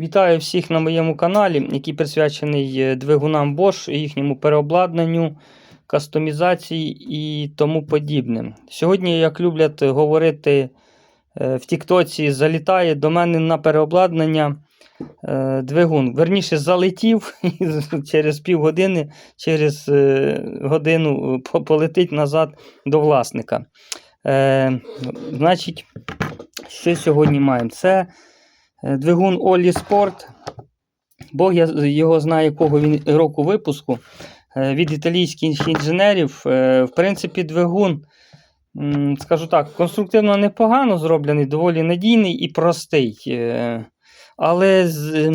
Вітаю всіх на моєму каналі, який присвячений е, двигунам Bosch, їхньому переобладнанню, кастомізації і тому подібне. Сьогодні, як люблять говорити е, в Тіктоці, залітає до мене на переобладнання е, двигун. Верніше залетів і через півгодини, через годину полетить назад до власника. Значить, що сьогодні маємо? Це Двигун Олі Спорт. Бог його знає, якого він року випуску. Е, Від італійських інженерів. Е, В принципі, двигун, скажу так, конструктивно непогано зроблений, доволі надійний і простий. Е, Але з,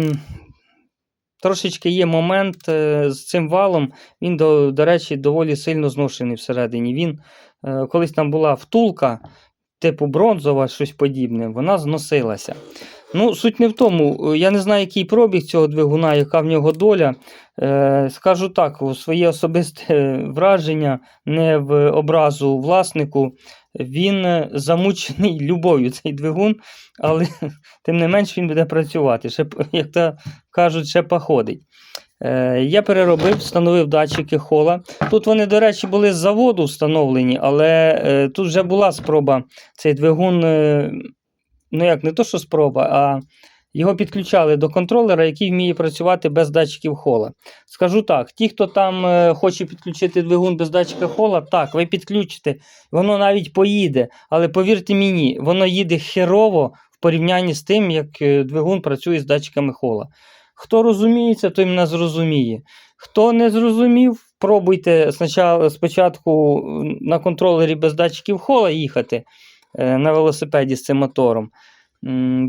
трошечки є момент е, з цим валом. Він, до, до речі, доволі сильно зношений всередині. Він, е, колись там була втулка, типу бронзова, щось подібне, вона зносилася. Ну, суть не в тому. е, Я не знаю, який пробіг цього двигуна, яка в нього доля. Е, скажу так, своє особисте враження, не в образу власнику. Він е, замучений любов'ю цей двигун, але тим не менш він буде працювати. Ще, як то кажуть, ще походить. Я переробив, встановив датчики хола. Тут вони, до речі, були з заводу встановлені, але тут вже була спроба цей двигун. Е, ну як не то, що спроба, а його підключали до контролера, який вміє працювати без датчиків хола. Скажу так: ті, хто там е, хоче підключити двигун без датчика хола, так, ви підключите, воно навіть поїде. Але повірте мені, воно їде херово в порівнянні з тим, як е, двигун працює з датчиками хола. Хто розуміється, той мене зрозуміє. Хто не зрозумів, пробуйте спочатку, спочатку на контролері без датчиків хола їхати е, на велосипеді з цим мотором.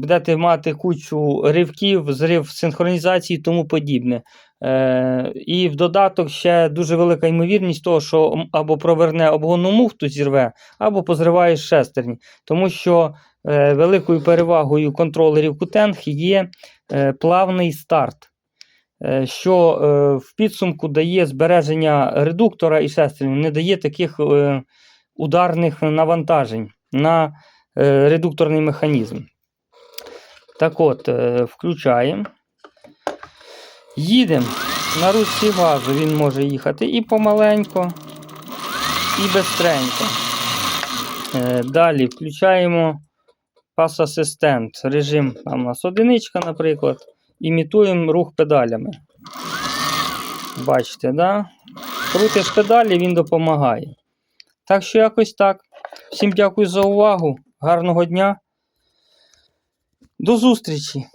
Будете мати кучу ривків, зрив синхронізації і тому подібне. Е, і в додаток ще дуже велика ймовірність того, що або проверне обгонну муфту зірве, або позриває шестерні. Тому що е, великою перевагою контролерів Qteng є е, плавний старт. е, Що е, в підсумку дає збереження редуктора і шестерні, не дає таких е, ударних навантажень на е, редукторний механізм. Так от, е, включаємо. Їдемо. На ручці газу він може їхати і помаленько, і бистренько. Е, Далі включаємо пас асистент. Режим там у нас одиничка, наприклад. Імітуємо рух педалями. Бачите, да? Крутиш педалі, він допомагає. Так що якось так. Всім дякую за увагу. Гарного дня. До зустрічі!